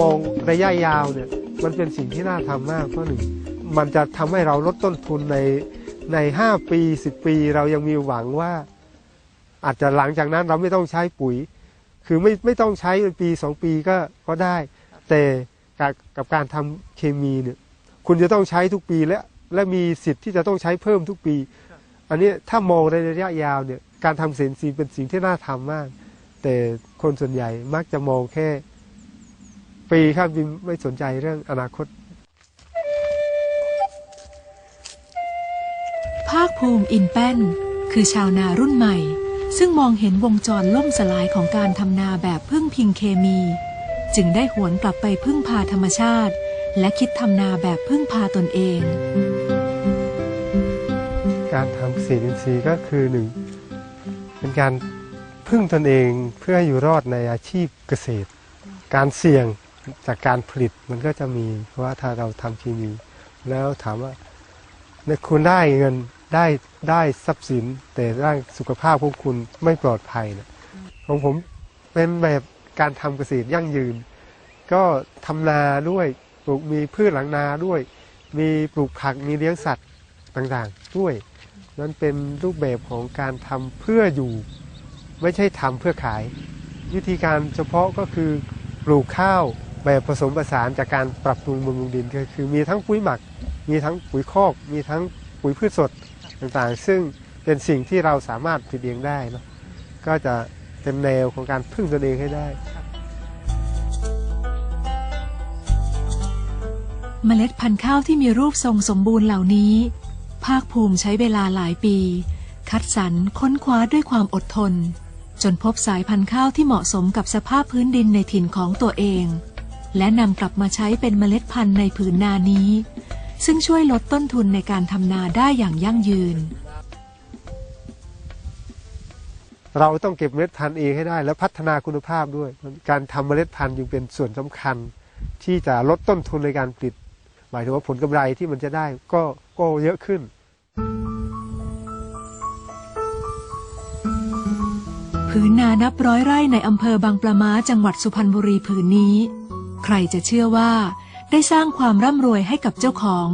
มองระยะยาวเนี่ยมันเป็นสิ่งที่น่าทำมากเพราะหนึ่งมันจะทำให้เราลดต้นทุนในในห้าปีสิบปีเรายังมีหวังว่า อาจจะหลังจากนั้นเราไม่ต้องใช้ปุ๋ย คือไม่ไม่ต้องใช้ปีสองปีก็ก็ได้ แต่กับกับการทำเคมีเนี่ยคุณจะต้องใช้ทุกปีและและมีสิทธิ์ที่จะต้องใช้เพิ่มทุกปี อันนี้ถ้ามองในระยะยาวเนี่ยการทำเซนซีเป็นสิ่งที่น่าทำมาก แต่คนส่วนใหญ่มักจะมองแค่ ปีข้ามปีไม่สนใจเรื่องอนาคต ภาคภูมิอินแป้น คือชาวนารุ่นใหม่ ซึ่งมองเห็นวงจรล่มสลายของการทำนาแบบพึ่งพิงเคมี จึงได้หวนกลับไปพึ่งพาธรรมชาติ และคิดทำนาแบบพึ่งพาตนเอง การทำเกษตรอินทรีย์ก็คือหนึ่งเป็นการพึ่งตนเองเพื่ออยู่รอดในอาชีพเกษตร การเสี่ยง จากการผลิตมันก็จะมีเพราะว่าถ้าเราทำเคมีแล้วถามว่าในคุณได้เงินได้ได้ทรัพย์สิน แต่ร่างสุขภาพของคุณไม่ปลอดภัยนะของผมเป็นแบบการทำเกษตรยั่งยืน ก็ทำนาด้วยปลูกมีพืชหลังนาด้วย มีปลูกผักมีเลี้ยงสัตว์ต่างๆ ด้วยนั่นเป็นรูปแบบของการทำเพื่ออยู่ ไม่ใช่ทำเพื่อขาย วิธีการเฉพาะก็คือปลูกข้าว ผสมผสานจากการปรับปรุงบำรุงดินก็คือมีทั้งปุ๋ยหมัก มีทั้งปุ๋ยคอก มีทั้งปุ๋ยพืชสดต่างๆ ซึ่งเป็นสิ่งที่เราสามารถผลิตเองได้นะก็จะเป็นแนวของการพึ่งตนเองให้ได้ เมล็ดพันธุ์ข้าวที่มีรูปทรงสมบูรณ์เหล่านี้ ภาคภูมิใช้เวลาหลายปี คัดสรรค้นคว้าด้วยความอดทน จนพบสายพันธุ์ข้าวที่เหมาะสมกับสภาพพื้นดินในถิ่นของตัวเอง และนำกลับมาใช้เป็นเมล็ดพันธุ์ในผืนนานี้ ซึ่งช่วยลดต้นทุนในการทำนาได้อย่างยั่งยืน เราต้องเก็บเมล็ดพันธุ์เองให้ได้ และพัฒนาคุณภาพด้วย การทำเมล็ดพันธุ์จึงเป็นส่วนสำคัญ ที่จะลดต้นทุนในการผลิต หมายถึงว่าผลกำไรที่มันจะได้ก็ก็เยอะขึ้นผืนนานับร้อยไร่ในอำเภอบางปะมาจังหวัดสุพรรณบุรีผืนนี้ ใครจะเชื่อว่า ได้สร้างความร่ำรวยให้กับเจ้าของ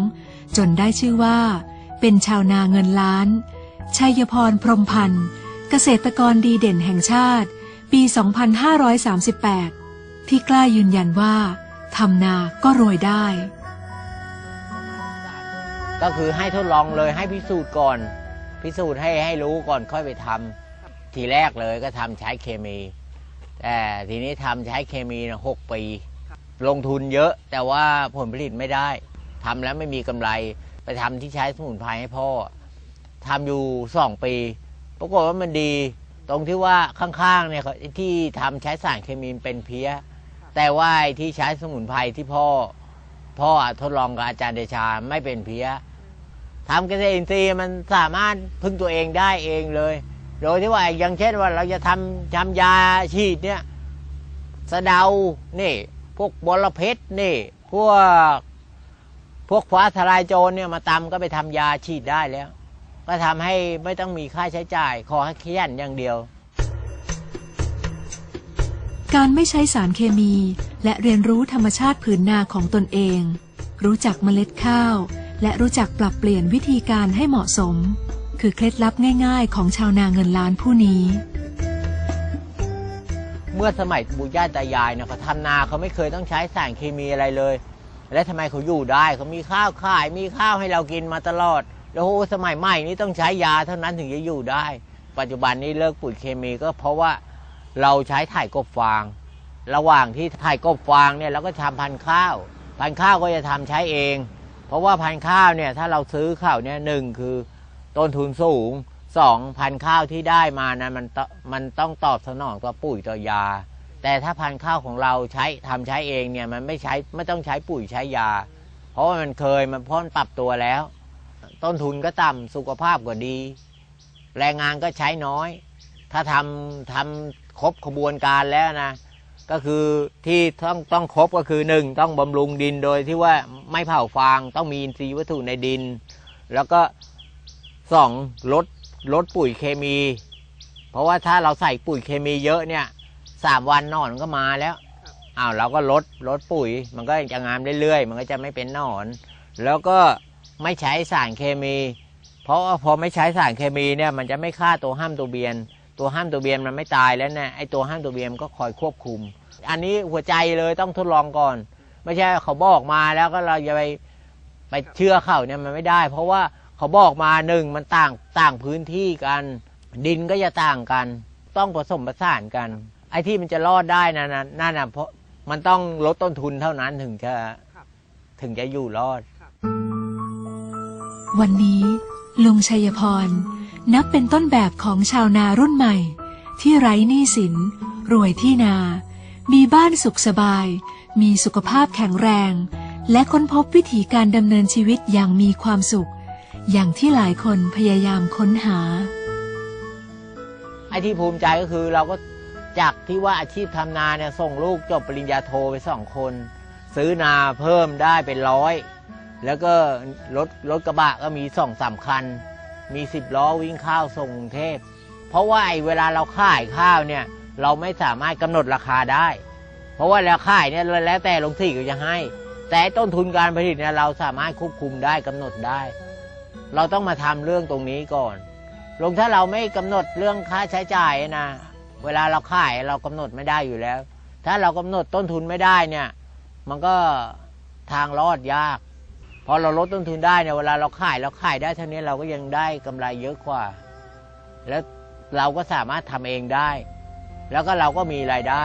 จนได้ชื่อว่า เป็นชาวนาเงินล้าน ชัยพรพรมพันธ์ เกษตรกรดีเด่นแห่งชาติ ปี 2538 ที่กล้ายืนยันว่าทำนาก็รวยได้ ก็คือให้ทดลองเลยให้พิสูจน์ก่อน พิสูจน์ให้ให้รู้ก่อนค่อยไปทำทีแรกเลยก็ทำใช้เคมี แต่ทีนี้ทำใช้เคมีหกปี ลงทุนเยอะ แต่ว่าผลผลิตไม่ได้ทำแล้วไม่มีกำไรไปทำที่ใช้สมุนไพรให้พ่อทำอยู่สองปีปรากฏว่ามันดี ตรงที่ว่าข้างๆเนี่ยที่ทำใช้สารเคมีเป็นเพี้ย แต่ว่าที่ใช้สมุนไพรที่พ่อ พ่อทดลองกับอาจารย์เดชาไม่เป็นเพี้ยทำเกษตรอินทรีย์มันสามารถพึ่งตัวเองได้เองเลย โดยที่ว่าอย่างเช่นว่าเราจะทำทำยาฉีดเนี่ยสะเดานี่ พวกบอระเพ็ดนี่ พวกพวกฟ้าทลายโจรเนี่ยมาตำก็ไปทำยาฉีดได้แล้ว ก็ทำให้ไม่ต้องมีค่าใช้จ่าย ขอให้ขยันอย่างเดียว การไม่ใช้สารเคมี และเรียนรู้ธรรมชาติผืนนาของตนเอง รู้จักเมล็ดข้าว และรู้จักปรับเปลี่ยนวิธีการให้เหมาะสม คือเคล็ดลับง่าย ๆ ของชาวนาเงินล้านผู้นี้ มื่อสมัยปู่ย่าตายายเนี่ยเขาทำนาเขาไม่เคยต้องใช้สารเคมีอะไรเลย และทำไมเขาอยู่ได้เขามีข้าวขาย มีข้าวให้เรากินมาตลอด แล้วโอ้สมัยใหม่นี้ต้องใช้ยาเท่านั้นถึงจะอยู่ได้ ปัจจุบันนี้เลิกปุ๋ยเคมีก็เพราะว่าเราใช้ถ่ายกบฟาง ระหว่างที่ถ่ายกบฟางเนี่ยเราก็ทำพันธุ์ข้าว พันธุ์ข้าวก็จะทำใช้เอง เพราะว่าพันธุ์ข้าวเนี่ยถ้าเราซื้อข้าวเนี่ยหนึ่งคือต้นทุนสูง สองพันข้าวที่ได้มานั้นมันตมันต้องตอบสนองต่อปุ๋ยต่อยา แต่ถ้าพันข้าวของเราใช้ทำใช้เองเนี่ยมันไม่ใช้ไม่ต้องใช้ปุ๋ยใช้ยา เพราะว่ามันเคยมันพ้นปรับตัวแล้ว ต้นทุนก็ต่ำสุขภาพก็ดี แรงงานก็ใช้น้อย ถ้าทำทำครบขบวนการแล้วนะ ก็คือที่ต้องต้องครบก็คือหนึ่งต้องบำรุงดินโดยที่ว่าไม่เผาฟางต้องมีอินทรีย์วัตถุในดิน แล้วก็สองลด ลดปุ๋ยเคมี เพราะว่าถ้าเราใส่ปุ๋ยเคมีเยอะเนี่ยสามวันหนอนก็มาแล้วอ้าวเราก็ลดลดปุ๋ย มันก็จะงามเรื่อยๆ มันก็จะไม่เป็นหนอน แล้วก็ไม่ใช้สารเคมี เพราะว่าพอไม่ใช้สารเคมีเนี่ยมันจะไม่ฆ่าตัวห้ามตัวเบียน ตัวห้ามตัวเบียนมันไม่ตายแล้วเนี่ยไอตัวห้ามตัวเบียนมันก็คอยควบคุม อันนี้หัวใจเลยต้องทดลองก่อน ไม่ใช่เขาบอกมาแล้วก็เราจะไปไปเชื่อเขาเนี่ยมันไม่ได้ เพราะว่า เขาบอกมาหนึ่งมันต่างต่างพื้นที่กัน ดินก็จะต่างกัน ต้องผสมผสานกัน ไอ้ที่มันจะรอดได้นะนะนั่นน่ะเพราะมันต้องลดต้นทุนเท่านั้นถึงจะถึงจะอยู่รอด วันนี้ลุงชัยพร นับเป็นต้นแบบของชาวนารุ่นใหม่ ที่ไร้หนี้สิน รวยที่นา มีบ้านสุขสบาย มีสุขภาพแข็งแรง และค้นพบวิธีการดำเนินชีวิตอย่างมีความสุข อย่างที่หลายคนพยายามค้นหา ไอ้ที่ภูมิใจก็คือเราก็จากที่ว่าอาชีพทำนาเนี่ยส่งลูกจบปริญญาโทไปสองคน ซื้อนาเพิ่มได้เป็นร้อย แล้วก็รถรถกระบะก็มีสองสามคัน มีสิบล้อวิ่งข้าวส่งกรุงเทพ เพราะว่าไอ้เวลาเราขายข้าวเนี่ย เราไม่สามารถกำหนดราคาได้ เพราะว่าเราขายเนี่ยแล้วแต่ลงที่ก็จะให้ แต่ต้นทุนการผลิตเนี่ยเราสามารถควบคุมได้กำหนดได้ เราต้องมาทำเรื่องตรงนี้ก่อนลงถ้าเราไม่กำหนดเรื่องค่าใช้จ่ายนะ เวลาเราขายเรากำหนดไม่ได้อยู่แล้ว ถ้าเรากำหนดต้นทุนไม่ได้เนี่ย มันก็ทางรอดยาก พอเราลดต้นทุนได้เนี่ยเวลาเราขายเราขายได้เท่านี้เราก็ยังได้กำไรเยอะกว่า แล้วเราก็สามารถทำเองได้ แล้วก็เราก็มีรายได้